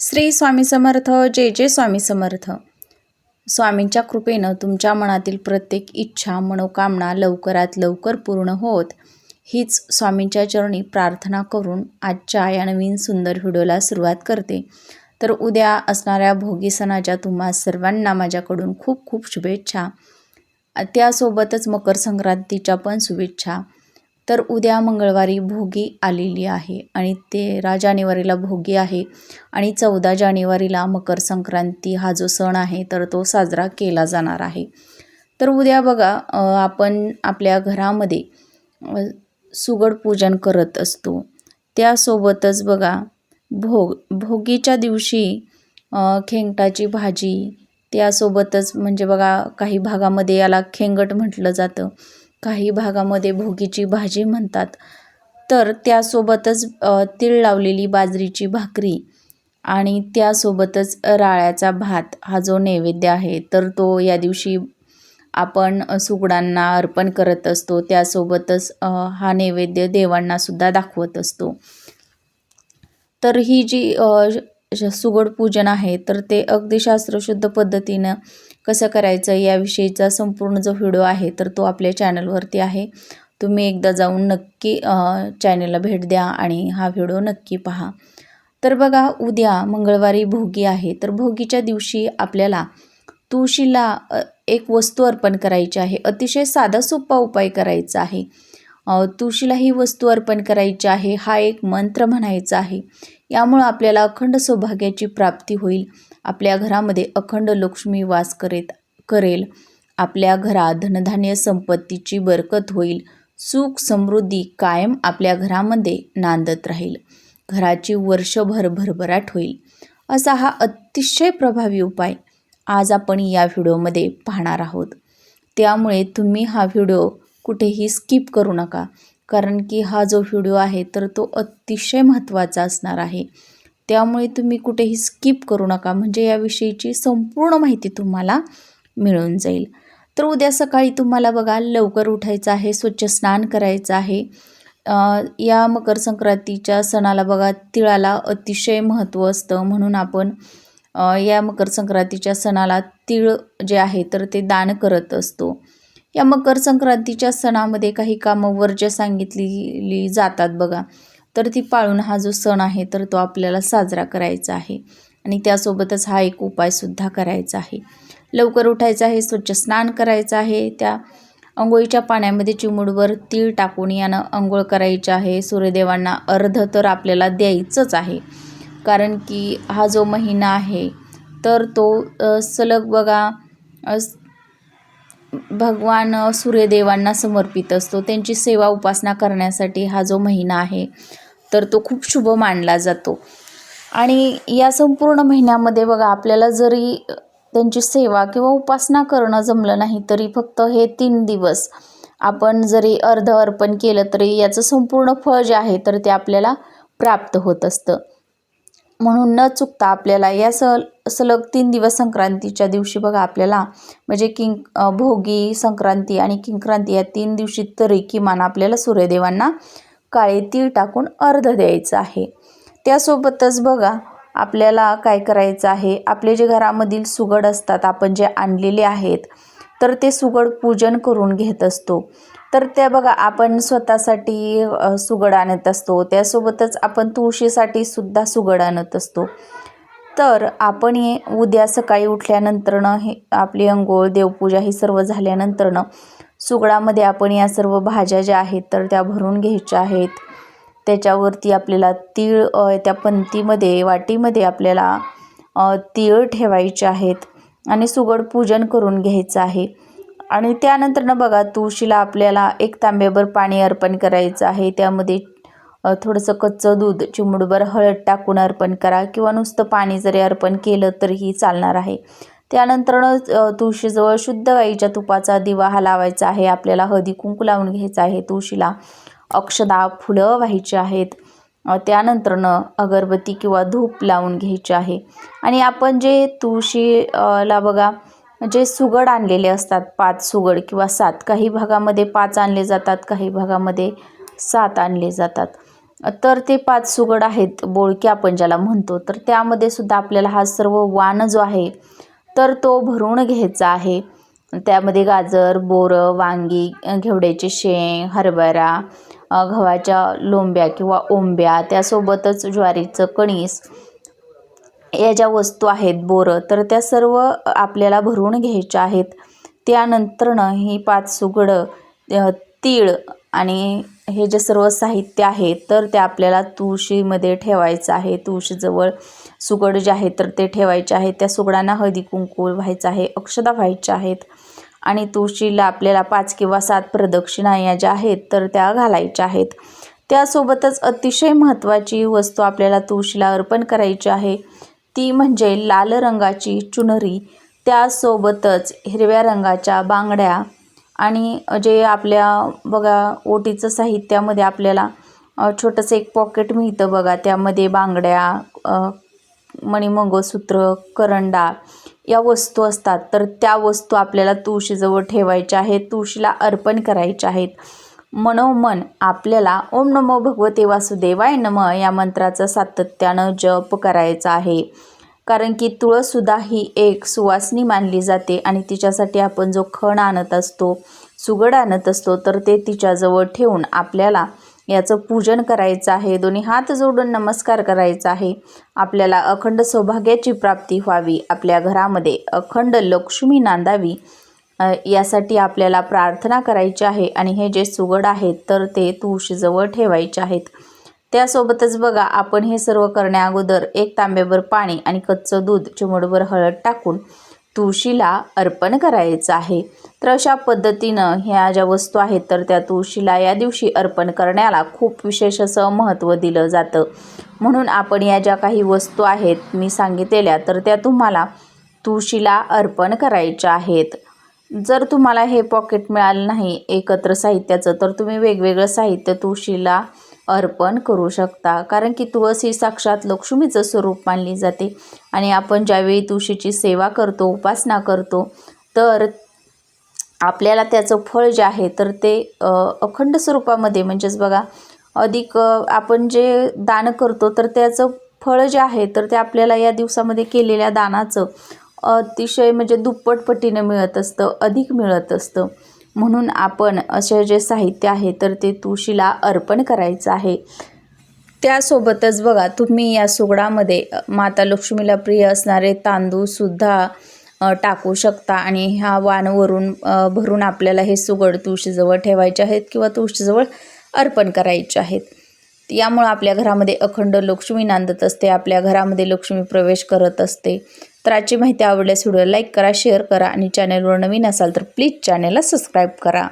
श्री स्वामी समर्थ जय जय स्वामी समर्थ. स्वामींच्या कृपेनं तुमच्या मनातील प्रत्येक इच्छा मनोकामना लवकरात लवकर पूर्ण होत. हीच स्वामींच्या चरणी प्रार्थना करून आजच्या या नवीन सुंदर व्हिडिओला सुरुवात करते. तर उद्या असणाऱ्या भोगी सणाच्या तुम्हा सर्वांना माझ्याकडून खूप खूप शुभेच्छा. त्यासोबतच मकर संक्रांतीच्या पण शुभेच्छा. तर उद्या मंगळवारी भोगी आलेली आहे आणि तेरा जानेवारीला भोगी आहे आणि चौदा जानेवारीला मकर संक्रांती हा जो सण आहे तर तो साजरा केला जाणार आहे. तर उद्या बघा आपण आपल्या घरामध्ये सुगड पूजन करत असतो. त्यासोबतच बघा भोग भोगीच्या दिवशी खेंगटाची भाजी त्यासोबतच म्हणजे बघा काही भागामध्ये याला खेंगट म्हटलं जातं. काही भागामध्ये भोगीची भाजी म्हणतात. तर त्यासोबतच तीळ लावलेली बाजरीची भाकरी आणि त्यासोबतच राळ्याचा भात हा जो नैवेद्य आहे तर तो या दिवशी आपण सुगडांना अर्पण करत असतो. त्यासोबतच हा नैवेद्य देवांनासुद्धा दाखवत असतो. तर ही जी सुगड पूजन आहे तर ते अगदी शास्त्रशुद्ध पद्धतीनं कसं करायचं याविषयीचा संपूर्ण जो व्हिडिओ आहे तर तो आपल्या चॅनलवरती आहे. तुम्ही एकदा जाऊन नक्की चॅनलला भेट द्या आणि हा व्हिडिओ नक्की पहा. तर बघा उद्या मंगळवारी भोगी आहे तर भोगीच्या दिवशी आपल्याला तुळशीला एक वस्तू अर्पण करायची आहे. अतिशय साधा सोपा उपाय करायचा आहे. तुळशीला ही वस्तू अर्पण करायची आहे हा एक मंत्र म्हणायचा आहे. यामुळं आपल्याला अखंड सौभाग्याची प्राप्ती होईल. आपल्या घरामध्ये अखंड लक्ष्मी वास करेत करेल. आपल्या घरात धनधान्य संपत्तीची बरकत होईल. सुख समृद्धी कायम आपल्या घरामध्ये नांदत राहील. घराची वर्षभर भरभराट होईल. असा हा अतिशय प्रभावी उपाय आज आपण या व्हिडिओमध्ये पाहणार आहोत. त्यामुळे तुम्ही हा व्हिडिओ कुठेही स्किप करू नका. कारण की हा जो व्हिडिओ आहे तर तो अतिशय महत्त्वाचा असणार आहे. त्यामुळे तुम्ही कुठेही स्किप करू नका. म्हणजे याविषयीची संपूर्ण माहिती तुम्हाला मिळून जाईल. तर उद्या सकाळी तुम्हाला बघा लवकर उठायचं आहे स्वच्छ स्नान करायचं आहे. या मकर संक्रांतीच्या सणाला बघा तिळाला अतिशय महत्त्व असतं. म्हणून आपण या मकर संक्रांतीच्या सणाला तिळ जे आहे तर ते दान करत असतो. या मकर संक्रांतीच्या सणामध्ये काही कामं वर्ज्य सांगितलेली जातात बघा. तर ती पाळून हा जो सण आहे तर तो आपल्याला साजरा करायचा आहे. आणि त्यासोबतच हा एक उपायसुद्धा करायचा आहे. लवकर उठायचं आहे स्वच्छ स्नान करायचं आहे. त्या अंघोळीच्या पाण्यामध्ये चिमुडवर तीळ टाकून यानं अंघोळ करायची आहे. सूर्यदेवांना अर्ध तर आपल्याला द्यायचंच आहे. कारण की हा जो महिना आहे तर तो सलग बघा भगवान सूर्यदेवांना समर्पित असतो. त्यांची सेवा उपासना करण्यासाठी हा जो महिना आहे तर तो खूप शुभ मानला जातो. आणि या संपूर्ण महिन्यामध्ये बघा आपल्याला जरी त्यांची सेवा किंवा उपासना करणं जमलं नाही तरी फक्त हे तीन दिवस आपण जरी अर्ध अर्पण केलं तरी याचं संपूर्ण फळ जे आहे तर ते आपल्याला प्राप्त होत असतं. म्हणून न चुकता आपल्याला या सल सलग तीन दिवस संक्रांतीच्या दिवशी बघा आपल्याला म्हणजे किंग भोगी संक्रांती आणि किंक्रांती या तीन दिवशी तरी किमान आपल्याला सूर्यदेवांना काळे तीळ टाकून अर्ध द्यायचं आहे. त्यासोबतच बघा आपल्याला काय करायचं आहे? आपले जे घरामधील सुगड असतात आपण जे आणलेले आहेत तर ते सुगड पूजन करून घेत असतो. तर त्या बघा आपण स्वतःसाठी सुगड आणत असतो. त्यासोबतच आपण तुळशीसाठी सुद्धा सुगड आणत असतो. तर आपण हे उद्या सकाळी उठल्यानंतरनं हे आपली अंघोळ देवपूजा ही सर्व झाल्यानंतरनं सुगडामध्ये आपण या सर्व भाज्या ज्या आहेत तर त्या भरून घ्यायच्या आहेत. त्याच्यावरती आपल्याला तीळ त्या पंतीमध्ये वाटीमध्ये आपल्याला तीळ ठेवायचे आहेत आणि सुगड पूजन करून घ्यायचं आहे. आणि त्यानंतरनं बघा तुळशीला आपल्याला एक तांब्याभर पाणी अर्पण करायचं आहे. त्यामध्ये थोडंसं कच्चं दूध चिमडूभर हळद टाकून अर्पण करा किंवा नुसतं पाणी जरी अर्पण केलं तरीही चालणार आहे. त्यानंतरनं तुळशीजवळ शुद्ध गाईच्या तुपाचा दिवा हा लावायचा आहे. आपल्याला हळदी कुंकू लावून घ्यायचा आहे. तुळशीला अक्षदा फुलं व्हायची आहेत. त्यानंतरनं अगरबत्ती किंवा धूप लावून घ्यायची आहे. आणि आपण जे तुळशीला बघा जे सुगड आणलेले असतात पाच सुगड किंवा सात काही भागामध्ये पाच आणले जातात काही भागामध्ये सात आणले जातात. तर ते पाच सुगड आहेत बोळके आपण ज्याला म्हणतो. तर त्यामध्ये सुद्धा आपल्याला हा सर्व वाण जो आहे तर तो भरून घ्यायचा आहे. त्यामध्ये गाजर बोरं वांगी घेवड्याचे शेंग हरभरा गव्हाच्या लोंब्या किंवा ओंब्या त्यासोबतच ज्वारीचं कणीस या ज्या वस्तू आहेत बोरं तर त्या सर्व आपल्याला भरून घ्यायच्या आहेत. त्यानंतरनं ही पाच सुगडं तीळ आणि हे जे सर्व साहित्य आहे तर ते आपल्याला तुळशीमध्ये ठेवायचं आहे. तुळशीजवळ सुगड जे आहे तर ते ठेवायचे आहे. त्या सुगडांना हळदी कुंकू व्हायचं आहे अक्षदा व्हायच्या आहेत. आणि तुळशीला आपल्याला पाच किंवा सात प्रदक्षिणा या ज्या आहेत तर त्या घालायच्या आहेत. त्यासोबतच अतिशय महत्त्वाची वस्तू आपल्याला तुळशीला अर्पण करायची आहे ती म्हणजे लाल रंगाची चुनरी. त्यासोबतच हिरव्या रंगाच्या बांगड्या आणि जे आपल्या बघा ओटीचं साहित्यामध्ये आपल्याला छोटंसं एक पॉकेट मिळतं बघा. त्यामध्ये बांगड्या मणिमंगळसूत्र करंडा या वस्तू असतात. तर त्या वस्तू आपल्याला तुळशीजवळ ठेवायच्या आहेत तुळशीला अर्पण करायच्या आहेत. मनोमन आपल्याला ओम नमो भगवते वासुदेवाय नम या मंत्राचा सातत्यानं जप करायचा आहे. कारण की तुळससुद्धा ही एक सुवासनी मानली जाते आणि तिच्यासाठी आपण जो खण आणत असतो सुगड आणत असतो तर ते तिच्याजवळ ठेवून आपल्याला याचं पूजन करायचं आहे. दोन्ही हात जोडून नमस्कार करायचा आहे. आपल्याला अखंड सौभाग्याची प्राप्ती व्हावी. आपल्या घरामध्ये अखंड लक्ष्मी नांदावी. यासाठी आपल्याला प्रार्थना करायची आहे आणि हे जे सुगड आहेत तर ते तुळशीजवळ ठेवायचे आहेत. त्यासोबतच बघा आपण हे सर्व करण्या अगोदर एक तांब्याभर पाणी आणि कच्चं दूध चिमडभर हळद टाकून तुळशीला अर्पण करायचं आहे. तर अशा पद्धतीनं ह्या ज्या वस्तू आहेत तर त्या तुळशीला या दिवशी अर्पण करण्याला खूप विशेष असं महत्त्व दिलं जातं. म्हणून आपण या ज्या काही वस्तू आहेत मी सांगितलेल्या तर त्या तुम्हाला तुळशीला अर्पण करायच्या आहेत. जर तुम्हाला हे पॉकेट मिळालं नाही एकत्र साहित्याचं तर तुम्ही वेगवेगळं साहित्य तुळशीला अर्पण करू शकता. कारण की तुळस ही साक्षात लक्ष्मीचं स्वरूप मानली जाते. आणि आपण ज्यावेळी तुळशीची सेवा करतो उपासना करतो तर आपल्याला त्याचं फळ जे आहे तर ते अखंड स्वरूपामध्ये म्हणजेच बघा अधिक आपण जे दान करतो तर त्याचं फळ जे आहे तर ते आपल्याला या दिवसामध्ये केलेल्या दानाचं अतिशय म्हणजे दुप्पट पटीनं मिळत असतं अधिक मिळत असतं. म्हणून आपण असे जे साहित्य आहे तर ते तुळशीला अर्पण करायचं आहे. त्यासोबतच बघा तुम्ही या सुगडामध्ये माता लक्ष्मीला प्रिय असणारे तांदूळसुद्धा टाकू शकता. आणि ह्या वाणवरून भरून आपल्याला हे सुगड तुळशीजवळ ठेवायचे आहेत किंवा तुळशीजवळ अर्पण करायचे आहेत. यामुळं आपल्या घरामध्ये अखंड लक्ष्मी नांदत असते आपल्या घरामध्ये लक्ष्मी प्रवेश करत असते. तर आजची माहिती आवडल्यास व्हिडिओ लाईक करा शेअर करा आणि चॅनलवर नवीन असाल तर प्लीज चॅनलला सबस्क्राईब करा.